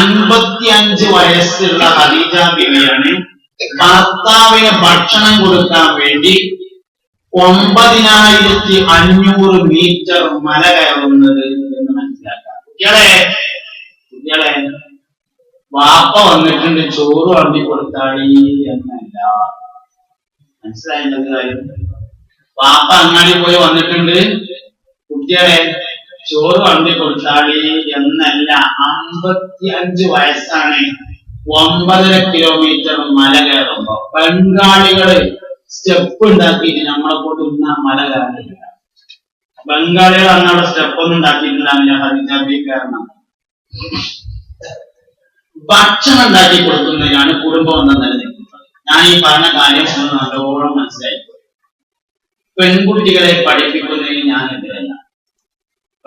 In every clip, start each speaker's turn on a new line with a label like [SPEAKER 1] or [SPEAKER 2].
[SPEAKER 1] അൻപത്തിയഞ്ച് വയസ്സുള്ള ഹദീജ ബിവിയാണ്. ഭർത്താവിന് ഭക്ഷണം കൊടുക്കാൻ വേണ്ടി ഒമ്പതിനായിരത്തി അഞ്ഞൂറ് മീറ്റർ മല കയറുന്നത് എന്ന് മനസ്സിലാക്കാം. കുട്ടികളെ കുട്ടികളെ വാപ്പ വന്നിട്ടുണ്ട് ചോറ് വണ്ടി കൊടുത്താളി എന്നല്ല. മനസ്സിലായ കാര്യം? വാപ്പ അങ്ങാടി പോയി വന്നിട്ടുണ്ട്. കുട്ടികളെ ചോറ് വണ്ടി കൊടുത്താളി എന്നല്ല അമ്പത്തി അഞ്ച് വയസ്സാണ്. ഒമ്പതര കിലോമീറ്റർ മല കയറുമ്പോ ബംഗാളികൾ സ്റ്റെപ്പ് ഉണ്ടാക്കിയിട്ട് നമ്മളെ കൊണ്ട് ഇന്ന് മല കയറുന്നില്ല ബംഗാളികൾ അന്നവിടെ സ്റ്റെപ്പ് ഒന്നും ഉണ്ടാക്കിയിട്ടുണ്ടാവില്ല ഭക്ഷണം ഉണ്ടാക്കി കൊടുക്കുന്നതിനാണ് കുടുംബബന്ധം നിലനിൽക്കുന്നത് ഞാൻ ഈ പറഞ്ഞ കാര്യം നല്ലോണം മനസ്സിലായി. പെൺകുട്ടികളെ പഠിപ്പിക്കുന്നതിന് ഞാൻ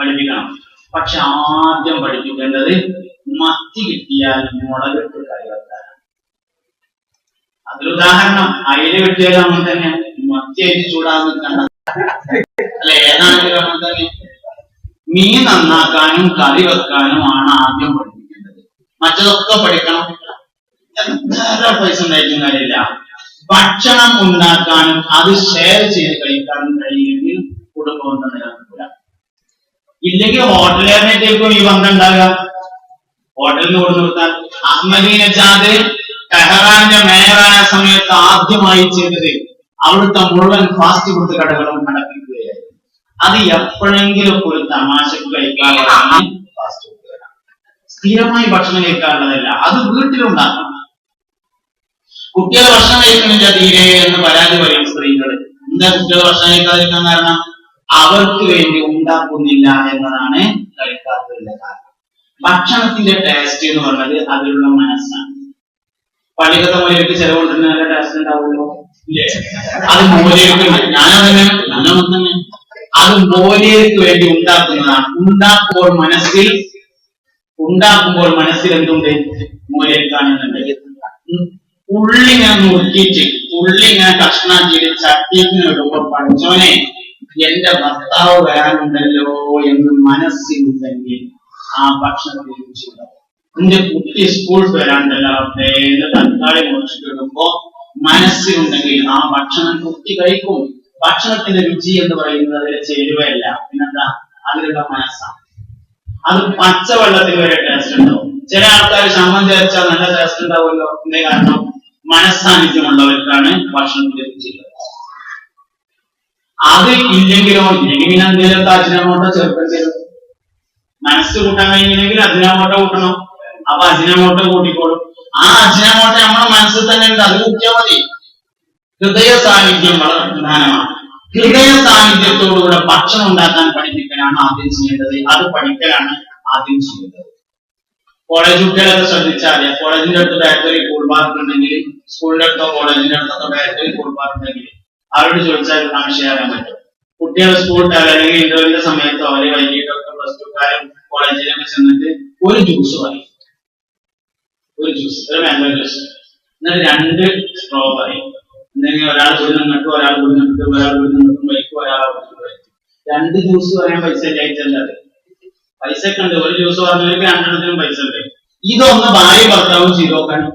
[SPEAKER 1] പഠിപ്പിക്കണം. പക്ഷെ ആദ്യം പഠിപ്പിക്കേണ്ടത് മത്തി കിട്ടിയാൽ മുളകിട്ട് വെക്കാൻ അതിലുദാഹരണം അയില കിട്ടിയാലും അങ്ങനെ തന്നെ. മത്തി അരി ചൂടാൻ നിൽക്കണ്ട. അല്ലെ? ഏതാണെങ്കിലും അങ്ങനെ തന്നെ മീൻ നന്നാക്കാനും കറി വെക്കാനും ആണ് ആദ്യം പഠിപ്പിക്കേണ്ടത്. മറ്റതൊക്കെ പഠിക്കണം. എത്ര പൈസ ഉണ്ടായിട്ടും കാര്യമില്ല. ഭക്ഷണം ഉണ്ടാക്കാനും അത് ഷെയർ ചെയ്ത് കഴിക്കാനും കഴിയുമെങ്കിൽ കുടുംബം നിലനിൽക്കില്ല ഇല്ലെങ്കിൽ ഹോട്ടലുകാരനേക്കും ഈ ബന്ധം ഉണ്ടാകുക ഹോട്ടലിന് കൊടുത്തു കൊടുത്താൽ അഹമ്മദീനജാദ് ടെഹറാന്റെ മേയറായ സമയത്ത് ആദ്യമായി ചെയ്തത് അവിടുത്തെ മുഴുവൻ ഫാസ്റ്റ് ഫുഡ് കടകളും നടപ്പിക്കുകയായിരുന്നു. അത് എപ്പോഴെങ്കിലും ഒരു തമാശക്ക് കഴിക്കാനുള്ളതാണ് ഫാസ്റ്റ് ഫുഡ് കട. സ്ഥിരമായി ഭക്ഷണം കഴിക്കാനുള്ളതല്ല അത് വീട്ടിലുണ്ടാക്കണം. കുട്ടികൾ ഭക്ഷണം കഴിക്കണില്ല തീരെ എന്ന് പരാതി പറയും സ്ത്രീകൾ എന്താ കുട്ടികൾ ഭക്ഷണം കഴിക്കാതിരിക്കാൻ കാരണം അവർക്ക് വേണ്ടി ഉണ്ടാക്കുന്നില്ല എന്നതാണ് കഴിക്കാത്തതിന്റെ കാരണം. ഭക്ഷണത്തിന്റെ ടേസ്റ്റ് എന്ന് പറഞ്ഞത് അതിലുള്ള മനസ്സാണ്. പള്ളിക്കത്തെ മൊഴിക്ക് ചെലവുകൊണ്ടിരുന്ന നല്ല ടേസ്റ്റ് ഉണ്ടാവുമല്ലോ? അത് മൂലയൊക്കെ ഞാനതന്നെ നല്ല തന്നെ അത് മൂലയ്ക്ക് വേണ്ടി ഉണ്ടാക്കുന്നതാണ്. ഉണ്ടാക്കുമ്പോൾ മനസ്സിൽ ഉണ്ടാക്കുമ്പോൾ മനസ്സിൽ എന്തുണ്ട്? മൂലയ്ക്കാണെന്നുണ്ട് ഉള്ളി ഇങ്ങനെ നുറുക്കിയിട്ട് ഉള്ളി ഇങ്ങനെ കഷ്ണാക്കിയിട്ട് ചട്ടിക്ക് ഇടുമ്പോൾ പഠിച്ചോനെ എന്റെ ഭർത്താവ് വരാനുണ്ടല്ലോ എന്ന് മനസ്സിലുണ്ടെങ്കിൽ ആ ഭക്ഷണത്തെ രുചിയുണ്ടാവും എന്റെ കുട്ടി സ്കൂൾ വരാണ്ടല്ലോ അവിടെ എന്ന് തക്കാളി മുറിച്ചിടുമ്പോ മനസ്സിലുണ്ടെങ്കിൽ ആ ഭക്ഷണം കുട്ടി കഴിക്കും. ഭക്ഷണത്തിന്റെ രുചി എന്ന് പറയുന്നത് അതിലെ ചേരുവയല്ല. പിന്നെന്താ? അതിലുള്ള മനസ്സാണ് അത് പച്ചവെള്ളത്തിന് വരെ ടേസ്റ്റ് ഉണ്ടാവും. ചില ആൾക്കാർ ശമം ചേർച്ചാൽ നല്ല ടേസ്റ്റ് ഉണ്ടാവുമല്ലോ. എന്തേ കാരണം? മനസ്സാന്നിധ്യമുള്ളവർക്കാണ് ഭക്ഷണത്തിന്റെ രുചി ഉള്ളത്. അത് ഇല്ലെങ്കിലോ ഇല്ലെങ്കിൽ പിന്നെ എന്തെങ്കിലും അജിനമോട്ടോ ചേർക്കേണ്ടി വരും മനസ്സ് കൂട്ടാൻ കഴിഞ്ഞില്ലെങ്കിൽ അജിനമോട്ടോ കൂട്ടണം. അപ്പൊ അജിനമോട്ടോ കൂട്ടിക്കോളും. ആ അജിനമോട്ടോ നമ്മുടെ മനസ്സിൽ തന്നെ ഉണ്ട്. അത് കൂട്ടിയാൽ മതി. ഹൃദയ സാന്നിധ്യം വളരെ പ്രധാനമാണ്. ഹൃദയ സാന്നിധ്യത്തോടുകൂടെ ഭക്ഷണം ഉണ്ടാക്കാൻ പഠിപ്പിക്കലാണ് ആദ്യം ചെയ്യേണ്ടത്. അത് പഠിക്കലാണ് ആദ്യം ചെയ്യേണ്ടത്. കോളേജ് കുട്ടികളൊക്കെ ശ്രദ്ധിച്ചാൽ മതി. കോളേജിന്റെ അടുത്ത് ബാറ്ററി കൂൾ പാർക്ക് ഉണ്ടെങ്കിൽ സ്കൂളിന്റെ അടുത്തോ കോളേജിന്റെ അടുത്തോ ബാറ്ററി കൂൾ പാർക്ക് ഉണ്ടെങ്കിൽ അവരോട് ചോദിച്ചാൽ നമുക്ക് ഷെയർ ചെയ്യാൻ പറ്റും? കുട്ടികൾ സ്കൂൾ അല്ലെങ്കിൽ ഇന്റർവ്യൂവിന്റെ സമയത്തോ അല്ലെങ്കിൽ വൈകിട്ടൊക്കെ പ്ലസ് ടുക്കാരും കോളേജിലൊക്കെ ചെന്നിട്ട് ഒരു ജ്യൂസ് പറയും. ഒരു ജ്യൂസ് ഒരു മാംഗോ ജ്യൂസ് എന്നിട്ട് രണ്ട് സ്ട്രോ പറയും. എന്തെങ്കിലും ഒരാൾ കൂടി നിന്നിട്ട് ഒരാൾ കൂടി നിന്നിട്ട് ഒരാൾ കൂടി നിന്നിട്ടും ബൈക്ക് ഒരാൾ രണ്ട് ജ്യൂസ് പറയാൻ പൈസ ഇല്ലായിട്ടല്ല പൈസ ഒക്കെ ഉണ്ട്. ഒരു ജ്യൂസ് പറഞ്ഞവർക്ക് രണ്ടെണ്ണത്തിനും പൈസ ഉണ്ട്. ഇതൊന്ന് ഭാര്യ ഭർത്താവും ചെയ്ത് നോക്കണം.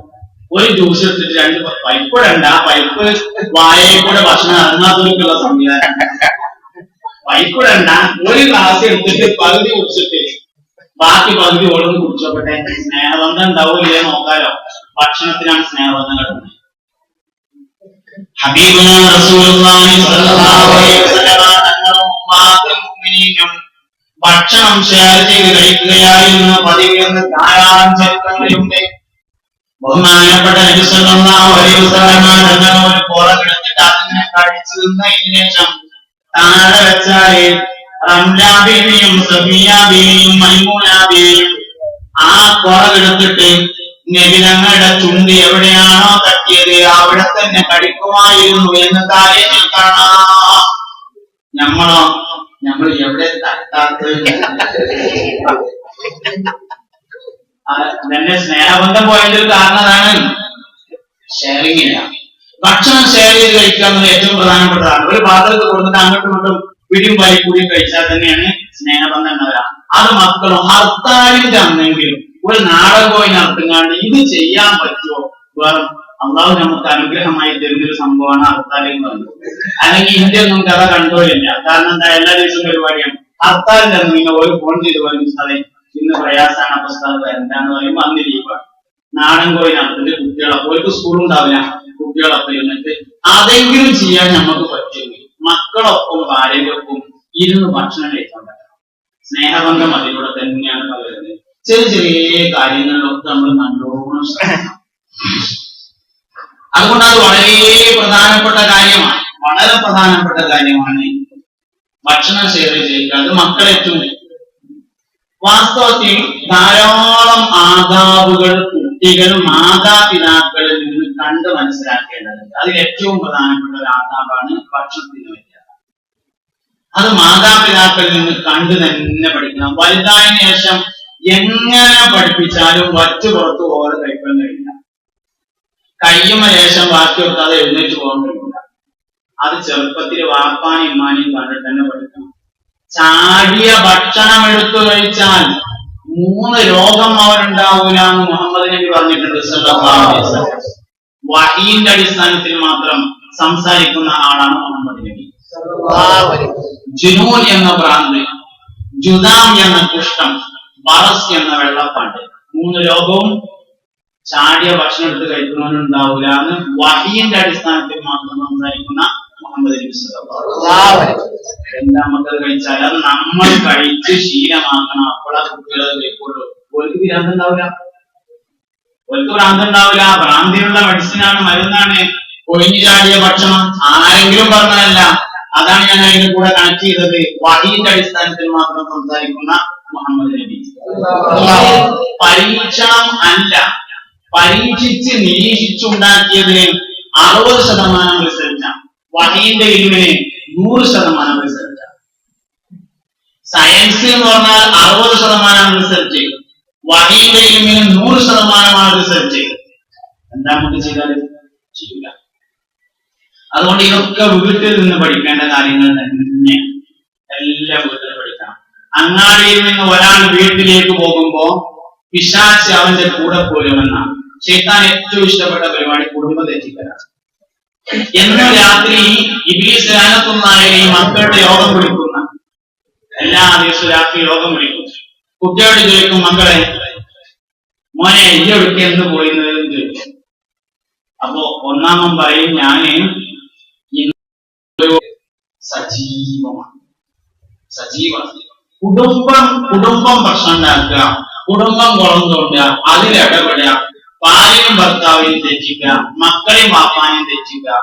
[SPEAKER 1] ഒരു ജ്യൂസ് എടുത്തിട്ട് രണ്ട് പൈപ്പ് ഇടണ്ട. പൈപ്പ് വായയിൽ കൂടെ ഭക്ഷണം ഇറങ്ങാത്തവർക്കുള്ള സംവിധാനം. പൈപ്പ് ഇടണ്ട. ഒരു ഗ്ലാസ് എടുത്തിട്ട് പകുതി കുടിച്ചിട്ട് ബാക്കി പകുതി ഓടും കുടിച്ചപ്പെട്ടെ സ്നേഹബന്ധം ഉണ്ടാവില്ല നോക്കാലോ. ഭക്ഷണത്തിനാണ് സ്നേഹബന്ധം കിടക്കുന്നത്. ഭക്ഷണം ഷെയർ ചെയ്ത് കഴിക്കുകയായിരുന്നു. പതിവ് എന്ന് ധാരാളം ചരിത്രങ്ങളുണ്ട്. ബഹുമാനപ്പെട്ട ഒരു ആ കോറ കിടത്തിട്ട് നബി തങ്ങളുടെ ചുണ്ട് എവിടെയാണോ തട്ടിയത് അവിടെ തന്നെ കടിക്കുമായിരുന്നു എന്ന് കാര്യങ്ങൾ കാണാ. നമ്മളോ നമ്മൾ എവിടെ തട്ടാത്തത്? ആ, സ്നേഹബന്ധം പോയതിൽ കാരണതാണ്. ഷെയറിംഗ് ഷെയറിങ്ങിലാണ് ഭക്ഷണം ഷെയർ ചെയ്ത് കഴിക്കുക എന്നത് ഏറ്റവും പ്രധാനപ്പെട്ടതാണ്. ഒരു പാത്രത്തിൽ കൊടുത്തിട്ട് അങ്ങോട്ടും ഇങ്ങോട്ടും പിടിയും കൂടിയും കഴിച്ചാൽ തന്നെയാണ് സ്നേഹബന്ധം എന്നവരാ. അത് മക്കളും ഹർത്താലിന്റെ അന്നെങ്കിലും ഒരു നാടകം പോയി നടത്തുകയാണ് ഇത് ചെയ്യാൻ പറ്റുമോ? വേറെ അള്ളാഹു നമുക്ക് അനുഗ്രഹമായി തരുന്നൊരു സംഭവമാണ് ഹർത്താൽ എന്ന് പറയുന്നത്. അല്ലെങ്കിൽ ഇന്ത്യ ഒന്നും കഥ കണ്ടോയില്ല കാരണം എന്താ? എല്ലാ ദിവസവും പരിപാടിയാണ്. ഹർത്താലിന്റെ നിങ്ങൾ ഒരു ഫോൺ ചെയ്ത് പറയും സാറേ ഇന്ന് പ്രയാസാണ് അവസ്ഥ വരണ്ടെന്ന് പറയുമ്പോൾ അന്ന് ലീവാണ് നാടൻ കോഴി നടത്തിട്ട് കുട്ടികളെ. അവർക്ക് സ്കൂൾ ഉണ്ടാവില്ല കുട്ടികളൊപ്പം ഇരുന്നിട്ട് അതെങ്കിലും ചെയ്യാൻ നമുക്ക് പറ്റുമെങ്കിൽ മക്കളൊപ്പം ഭാര്യകൾക്കും ഇരുന്ന് ഭക്ഷണം കഴിക്കാൻ പറ്റണം. സ്നേഹബന്ധം അതിലൂടെ തന്നെയാണ് പകരുന്നത്. ചെറിയ ചെറിയ കാര്യങ്ങളിലൊക്കെ നമ്മൾ നല്ലോണം ശ്രമിക്കണം അതുകൊണ്ട് അത് വളരെ പ്രധാനപ്പെട്ട കാര്യമാണ്. വളരെ പ്രധാനപ്പെട്ട കാര്യമാണ് ഭക്ഷണം ഷെയർ ചെയ്യുക അത് മക്കളേറ്റവും വാസ്തവത്തിൽ ധാരാളം ആദാബുകൾ കുട്ടികൾ മാതാപിതാക്കളിൽ നിന്ന് കണ്ട് മനസ്സിലാക്കേണ്ടതുണ്ട്. അതിൽ ഏറ്റവും പ്രധാനപ്പെട്ട ഒരു ആദാബാണ് ഭക്ഷണത്തിന് വ്യത്യാസം. അത് മാതാപിതാക്കളിൽ നിന്ന് കണ്ട് തന്നെ പഠിക്കണം. വലുതായതിനു ശേഷം എങ്ങനെ പഠിപ്പിച്ചാലും വറ്റു പുറത്ത് പോകാതെ കഴിക്കാൻ കഴിയില്ല. കയ്യുമ ശേഷം ബാക്കി കൊടുത്താതെ എഴുന്നേറ്റ് പോകാൻ കഴിയില്ല. അത് ചെറുപ്പത്തിൽ വാപ്പാനും ഇമ്മാനെയും കണ്ടിട്ട് തന്നെ പഠിക്കണം. ചാടിയ ഭക്ഷണം എടുത്തു കഴിച്ചാൽ മൂന്ന് രോഗം അവരുണ്ടാവൂല എന്ന് മുഹമ്മദ് നബി പറഞ്ഞിട്ടുണ്ട്. വഹീന്റെ അടിസ്ഥാനത്തിൽ മാത്രം സംസാരിക്കുന്ന ആളാണ് മുഹമ്മദ് നബി ജുനൂൻ എന്ന ഭ്രാന്ത് ജുദാം എന്ന കുഷ്ഠം ബറസ് എന്ന വെള്ളപ്പാട്ട് മൂന്ന് രോഗവും ചാടിയ ഭക്ഷണം എടുത്ത് കഴിക്കുന്നവനുണ്ടാവൂല എന്ന് വഹീന്റെ അടിസ്ഥാനത്തിൽ മാത്രം സംസാരിക്കുന്ന മുഹമ്മദ് നബി. എന്താ നമുക്കത് കഴിച്ചാൽ അത് നമ്മൾ കഴിച്ച് ശീലമാക്കണം. അപ്പോഴാ കുട്ടികൾ അത് കഴിക്കുള്ളൂ ഓർക്ക് ഭ്രാന്ത് ഉണ്ടാവില്ല. ഓർക്ക് ഭ്രാന്ത് ഉണ്ടാവില്ല. ഭ്രാന്തിനുള്ള മെഡിസിനാണ് മരുന്നാണ്. ഒഴിഞ്ഞു ചാടിയ ഭക്ഷണം ആരെങ്കിലും പറഞ്ഞതല്ല. അതാണ് ഞാൻ അതിന്റെ കൂടെ കണക്ട് ചെയ്തത്. വഹീന്റെ അടിസ്ഥാനത്തിൽ മാത്രം സംസാരിക്കുന്ന മുഹമ്മദ് നബി. പരീക്ഷണം അല്ല. പരീക്ഷിച്ച് നിരീക്ഷിച്ചുണ്ടാക്കിയതിന് അറുപത് ശതമാനം റിസൾട്ടാണ് വഹീന്റെ ഇരുവിന് നൂറ് ശതമാനം റിസൾട്ടാണ് സയൻസ് എന്ന് പറഞ്ഞാൽ അറുപത് ശതമാനം റിസൾട്ട് വഹീന്റെ ഇൽമിന് നൂറ് ശതമാനമാണ് ചെയ്തത് എന്താ നമുക്ക് ചെയ്താൽ ചെയ്യില്ല അതുകൊണ്ട് ഇതൊക്കെ വീട്ടിൽ നിന്ന് പഠിക്കേണ്ട കാര്യങ്ങൾ തന്നെയാണ്. എല്ലാം വീട്ടിൽ പഠിക്കണം. അങ്ങാടിയിൽ നിന്ന് ഒരാൾ വീട്ടിലേക്ക് പോകുമ്പോ പിശാച്ച് അവന്റെ കൂടെ പോരുമെന്നാണ് ചേത്താൻ ഏറ്റവും ഇഷ്ടപ്പെട്ട പരിപാടി കുടുംബത്തെ തെറ്റിക്കലാണ്. എന്നും രാത്രി ഇബ്ലീസ് ലാനത്തുന്നായ ഈ മക്കളുടെ യോഗം വിളിക്കുന്ന എല്ലാ ദിവസവും രാത്രി യോഗം വിളിക്കും കുട്ടിയോട് ചോദിക്കും മക്കളെ മോനെ എന്റെ എവിടേക്ക് എന്ന് പോയിരുന്നത് ചോദിക്കും. അപ്പോ ഒന്നാമൻ പറയും ഞാൻ സജീവമാണ്. സജീവമാണ്. കുടുംബം കുടുംബം പ്രശ്നം ഉണ്ടാക്കുക കുടുംബം കുളം തോണ്ടുക അതിലിടപെടുക ഭാര്യയും ഭർത്താവിനെയും തെറ്റിക്കുക മക്കളെയും വാപ്പാനെയും തെറ്റിക്കുക.